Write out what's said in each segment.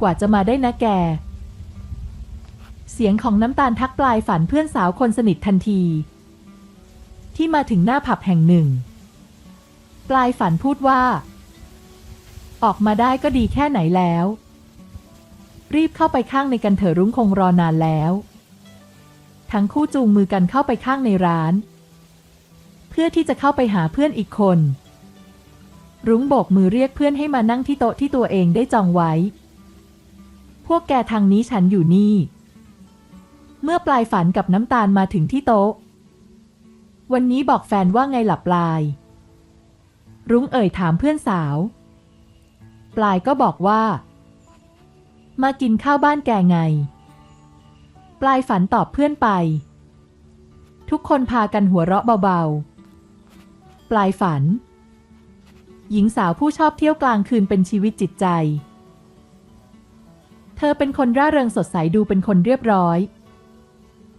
กว่าจะมาได้นะแก เสียงของน้ำตาลทักปลายฝันเพื่อนสาวคนสนิททันที ที่มาถึงหน้าผับแห่งหนึ่ง ปลายฝันพูดว่า ออกมาได้ก็ดีแค่ไหนแล้ว รีบเข้าไปข้างในกันเถอะรุ้งคงรอนานแล้ว ทั้งคู่จูงมือกันเข้าไปข้างในร้าน เพื่อที่จะเข้าไปหาเพื่อนอีกคนรุ้งโบกมือเรียกเพื่อนให้มานั่งที่โต๊ะที่ตัวเองได้จองไว้ วกแกทางนี้ฉันอยู่นี่ เมื่อปลายฝันกับน้ำตาลมาถึงที่โต๊ะ วันนี้บอกแฟนว่าไงหลับปลาย รุ้งเอ่ยถามเพื่อนสาว ปลายก็บอกว่า มากินข้าวบ้านแกไง ปลายฝันตอบเพื่อนไป ทุกคนพากันหัวเราะเบาๆ ปลายฝัน หญิงสาวผู้ชอบเที่ยวกลางคืนเป็นชีวิตจิตใจ เธอเป็นคนร่าเริงสดใสดูเป็นคนเรียบร้อย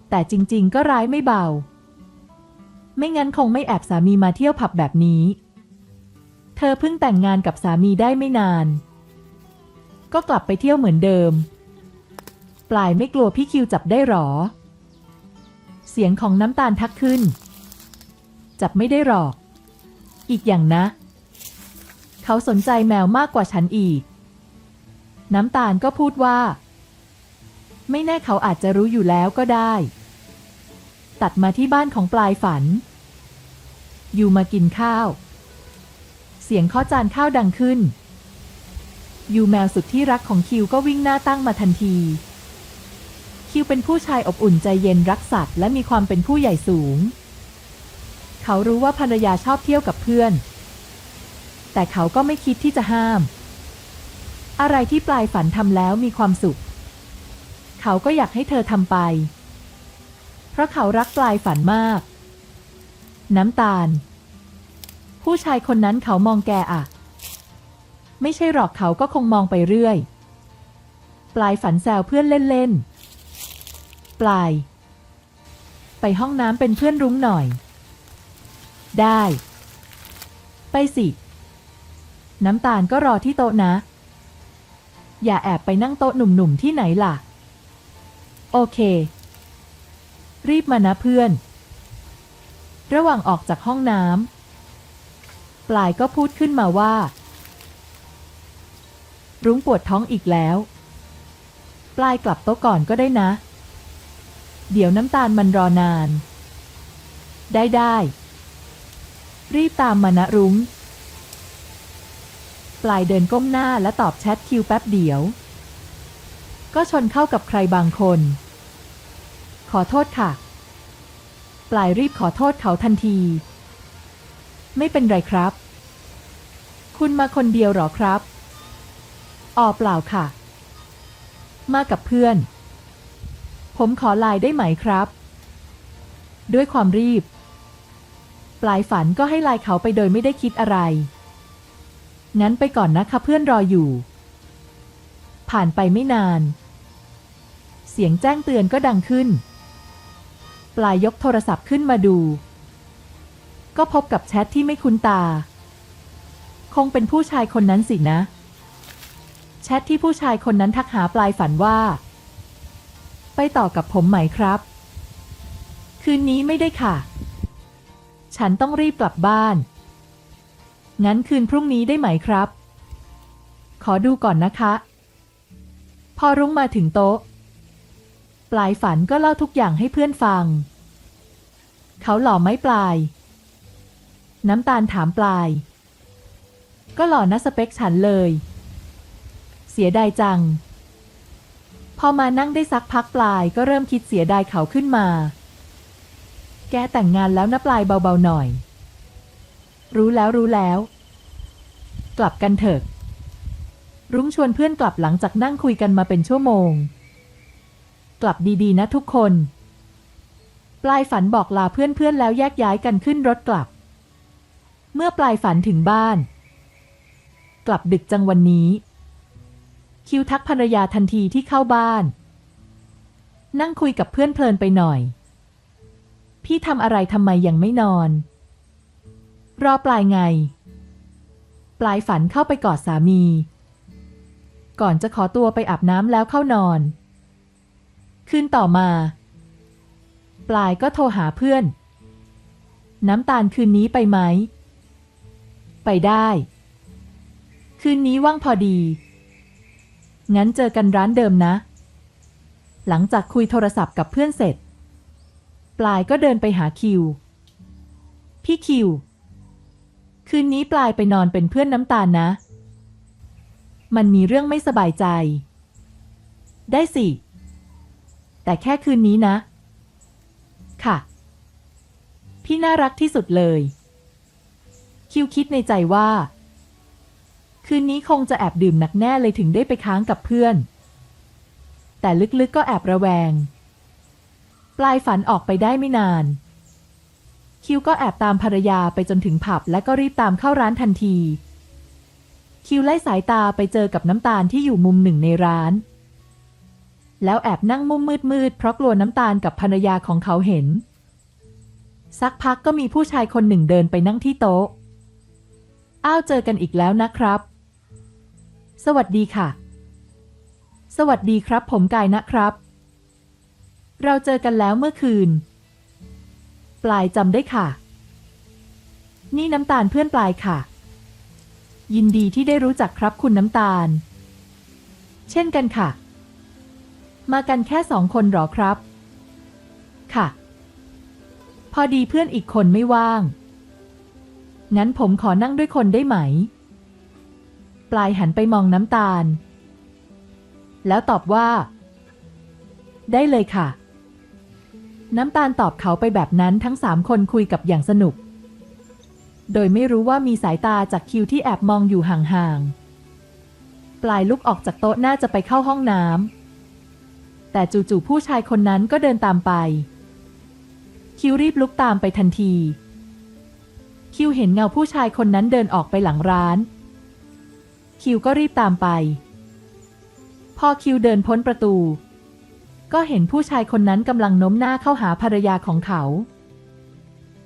แต่จริงๆ ก็ร้ายไม่เบา ไม่งั้นคงไม่แอบสามีมาเที่ยวผับแบบนี้ เธอเพิ่งแต่งงานกับสามีได้ไม่นาน ก็กลับไปเที่ยวเหมือนเดิม ปลายไม่กลัวพี่คิวจับได้หรอ เสียงของน้ำตาลทักขึ้น จับไม่ได้หรอก อีกอย่างนะ เขาสนใจแมวมากกว่าฉันอีก น้ำตาลก็พูดว่า ไม่แน่เขาอาจจะรู้อยู่แล้วก็ได้ ตัดมาที่บ้านของปลายฝัน อยู่มากินข้าว เสียงเคาะจานข้าวดังขึ้น ยูแมวสุดที่รักของคิวก็วิ่งหน้าตั้งมาทันที คิวเป็นผู้ชายอบอุ่นใจเย็นรักสัตว์และมีความเป็นผู้ใหญ่สูง เขารู้ว่าภรรยาชอบเที่ยวกับเพื่อน แต่เขาก็ไม่คิดที่จะห้าม อะไรที่ปลายฝันทำแล้วมีความสุข เขาก็อยากให้เธอทำไป เพราะเขารักปลายฝันมาก น้ำตาล ผู้ชายคนนั้นเขามองแกอะไม่ใช่หรอกเขาก็คงมองไปเรื่อย ปลายฝันแซวเพื่อนเล่นๆ ปลาย ไปห้องน้ำเป็นเพื่อนรุ้งหน่อย ได้ ไปสิ น้ำตาลก็รอที่โต๊ะนะ อย่าแอบไปนั่งโต๊ะหนุ่มๆที่ไหนล่ะ โอเค รีบมานะเพื่อน ระหว่างออกจากห้องน้ำปลายก็พูดขึ้นมาว่า รุ้งปวดท้องอีกแล้ว ปลายกลับโต๊ะก่อนก็ได้นะ เดี๋ยวน้ำตาลมันรอนาน ได้ได้ รีบตามมานะรุ้ง ปลายเดินก้มหน้าและตอบแชทคิวแป๊บเดียว ก็ชนเข้ากับใครบางคน ขอโทษค่ะ ปลายรีบขอโทษเขาทันที ไม่เป็นไรครับ คุณมาคนเดียวหรอครับอ๋อเปล่าค่ะ มากับเพื่อน ผมขอไลน์ได้ไหมครับ ด้วยความรีบ ปลายฝันก็ให้ไลน์เขาไปโดยไม่ได้คิดอะไร งั้นไปก่อนนะคะเพื่อนรออยู่ ผ่านไปไม่นาน เสียงแจ้งเตือนก็ดังขึ้น ปลายยกโทรศัพท์ขึ้นมาดู ก็พบกับแชทที่ไม่คุ้นตา คงเป็นผู้ชายคนนั้นสินะ แชทที่ผู้ชายคนนั้นทักหาปลายฝันว่า ไปต่อกับผมไหมครับ คืนนี้ไม่ได้ค่ะ ฉันต้องรีบกลับบ้าน งั้นคืนพรุ่งนี้ได้ไหมครับ ขอดูก่อนนะคะ พอรุ้งมาถึงโต๊ะ ปลายฝันก็เล่าทุกอย่างให้เพื่อนฟัง เขาหล่อไหมปลาย น้ำตาลถามปลาย ก็หล่อนะสเปคฉันเลย เสียดายจัง พอมานั่งได้สักพักปลายก็เริ่มคิดเสียดายเขาขึ้นมา แกแต่งงานแล้วนะปลายเบาๆหน่อย รู้แล้วรู้แล้ว กลับกันเถอะ รุ้งชวนเพื่อนกลับหลังจากนั่งคุยกันมาเป็นชั่วโมง กลับดีๆ นะทุกคน ปลายฝันบอกลาเพื่อนๆแล้วแยกย้ายกันขึ้นรถกลับ เมื่อปลายฝันถึงบ้าน กลับดึกจังวันนี้ คิวทักภรรยาทันทีที่เข้าบ้าน นั่งคุยกับเพื่อนเพลินไปหน่อย พี่ทำอะไรทำไมยังไม่นอน รอปลายไง ปลายฝันเข้าไปกอดสามี ก่อนจะขอตัวไปอาบน้ำแล้วเข้านอน คืนต่อมา ปลายก็โทรหาเพื่อน น้ำตาลคืนนี้ไปไหม ไปได้ คืนนี้ว่างพอดี งั้นเจอกันร้านเดิมนะ หลังจากคุยโทรศัพท์กับเพื่อนเสร็จ ปลายก็เดินไปหาคิว พี่คิว คืนนี้ปลายไปนอนเป็นเพื่อนน้ำตาลนะ มันมีเรื่องไม่สบายใจ ได้สิ แต่แค่คืนนี้นะ ค่ะ พี่น่ารักที่สุดเลย คิวคิดในใจว่า คืนนี้คงจะแอบดื่มหนักแน่เลยถึงได้ไปค้างกับเพื่อน แต่ลึกๆก็แอบระแวง ปลายฝันออกไปได้ไม่นาน คิวก็แอบตามภรรยาไปจนถึงผับและก็รีบตามเข้าร้านทันที คิวไล่สายตาไปเจอกับน้ำตาลที่อยู่มุมหนึ่งในร้าน แล้วแอบนั่งมุมมืดๆเพราะกลัวน้ำตาลกับภรรยาของเขาเห็น สักพักก็มีผู้ชายคนหนึ่งเดินไปนั่งที่โต๊ะ อ้าวเจอกันอีกแล้วนะครับ สวัสดีค่ะ สวัสดีครับผมกายนะครับ เราเจอกันแล้วเมื่อคืน ปลายจำได้ค่ะ นี่น้ำตาลเพื่อนปลายค่ะ ยินดีที่ได้รู้จักครับคุณน้ำตาล เช่นกันค่ะ มากันแค่สองคนหรอครับ ค่ะ พอดีเพื่อนอีกคนไม่ว่าง งั้นผมขอนั่งด้วยคนได้ไหม ปลายหันไปมองน้ำตาล แล้วตอบว่า ได้เลยค่ะ น้ำตาลตอบเขาไปแบบนั้นทั้งสามคนคุยกับอย่างสนุก โดยไม่รู้ว่ามีสายตาจากคิวที่แอบมองอยู่ห่างๆ ปลายลุกออกจากโต๊ะน่าจะไปเข้าห้องน้ำ แต่จู่ๆผู้ชายคนนั้นก็เดินตามไป คิวรีบลุกตามไปทันที คิวเห็นเงาผู้ชายคนนั้นเดินออกไปหลังร้าน คิวก็รีบตามไป พอคิวเดินพ้นประตู ก็เห็นผู้ชายคนนั้นกำลังโน้มหน้าเข้าหาภรรยาของเขา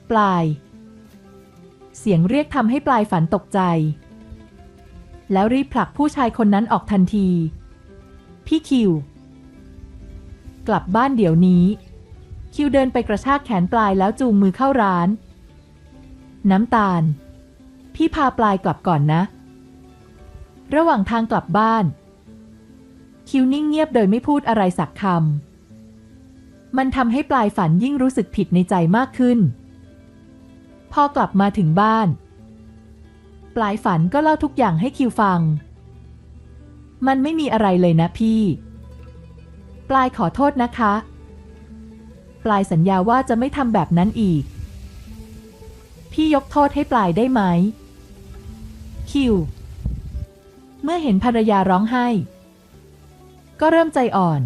ปลาย เสียงเรียกทำให้ปลายฝันตกใจ แล้วรีบผลักผู้ชายคนนั้นออกทันที พี่คิว กลับบ้านเดี๋ยวนี้ คิวเดินไปกระชากแขนปลายแล้วจูงมือเข้าร้าน น้ำตาล พี่พาปลายกลับก่อนนะ ระหว่างทางกลับบ้าน คิวนิ่งเงียบโดยไม่พูดอะไรสักคำ มันทำให้ปลายฝันยิ่งรู้สึกผิดในใจมากขึ้น พอกลับมาถึงบ้าน ปลายฝันก็เล่าทุกอย่างให้คิวฟัง มันไม่มีอะไรเลยนะพี่ ปลายขอโทษนะคะ ปลายสัญญาว่าจะไม่ทำแบบนั้นอีก พี่ยกโทษให้ปลายได้ไหม คิว เมื่อเห็นภรรยาร้องไห้ ก็เริ่มใจอ่อน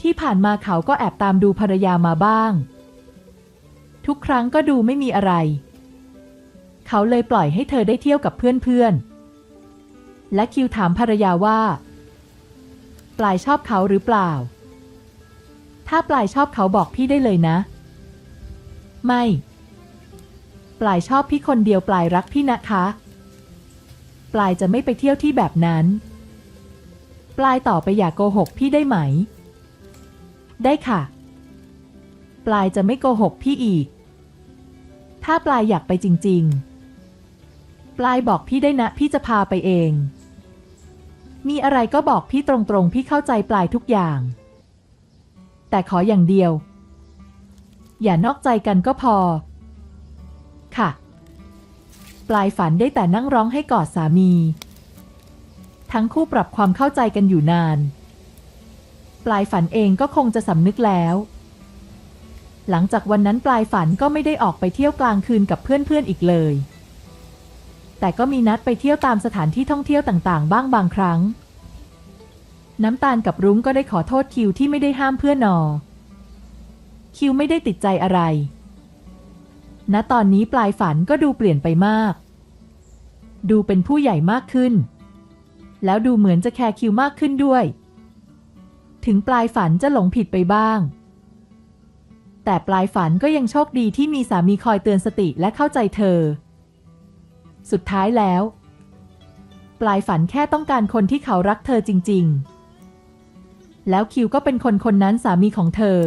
ที่ผ่านมาเขาก็แอบตามดูภรรยามาบ้าง ทุกครั้งก็ดูไม่มีอะไร เขาเลยปล่อยให้เธอได้เที่ยวกับเพื่อนๆ และคิวถามภรรยาว่า ปลายชอบเขาหรือเปล่า ถ้าปลายชอบเขาบอกพี่ได้เลยนะ ไม่ ปลายชอบพี่คนเดียวปลายรักพี่นะคะ ปลายจะไม่ไปเที่ยวที่แบบนั้น ปลายต่อไปอย่ากโกหกพี่ได้ไหม ได้ค่ะ ปลายจะไม่โกหกพี่อีก ถ้าปลายอยากไปจริง ๆ ปลายบอกพี่ได้นะพี่จะพาไปเอง มีอะไรก็บอกพี่ตรงๆ พี่เข้าใจปลายทุกอย่าง แต่ขออย่างเดียว อย่านอกใจกันก็พอ ค่ะ ปลายฝันได้แต่นั่งร้องให้กอดสามี ทั้งคู่ปรับความเข้าใจกันอยู่นาน ปลายฝันเองก็คงจะสำนึกแล้ว หลังจากวันนั้นปลายฝันก็ไม่ได้ออกไปเที่ยวกลางคืนกับเพื่อนๆอีกเลย แต่ก็มีนัดไปเที่ยวตามสถานที่ท่องเที่ยวต่างๆ บ้างบางครั้ง น้ำตาลกับรุ้งก็ได้ขอโทษคิวที่ไม่ได้ห้ามเพื่อนนอ คิวไม่ได้ติดใจอะไรณตอนนี้ปลายฝันก็ดูเปลี่ยนไปมาก ดูเป็นผู้ใหญ่มากขึ้น แล้วดูเหมือนจะแคร์คิวมากขึ้นด้วย ถึงปลายฝันจะหลงผิดไปบ้าง แต่ปลายฝันก็ยังโชคดีที่มีสามีคอยเตือนสติและเข้าใจเธอ สุดท้ายแล้ว ปลายฝันแค่ต้องการคนที่เขารักเธอจริง ๆ แล้วคิวก็เป็นคนคนนั้นสามีของเธอ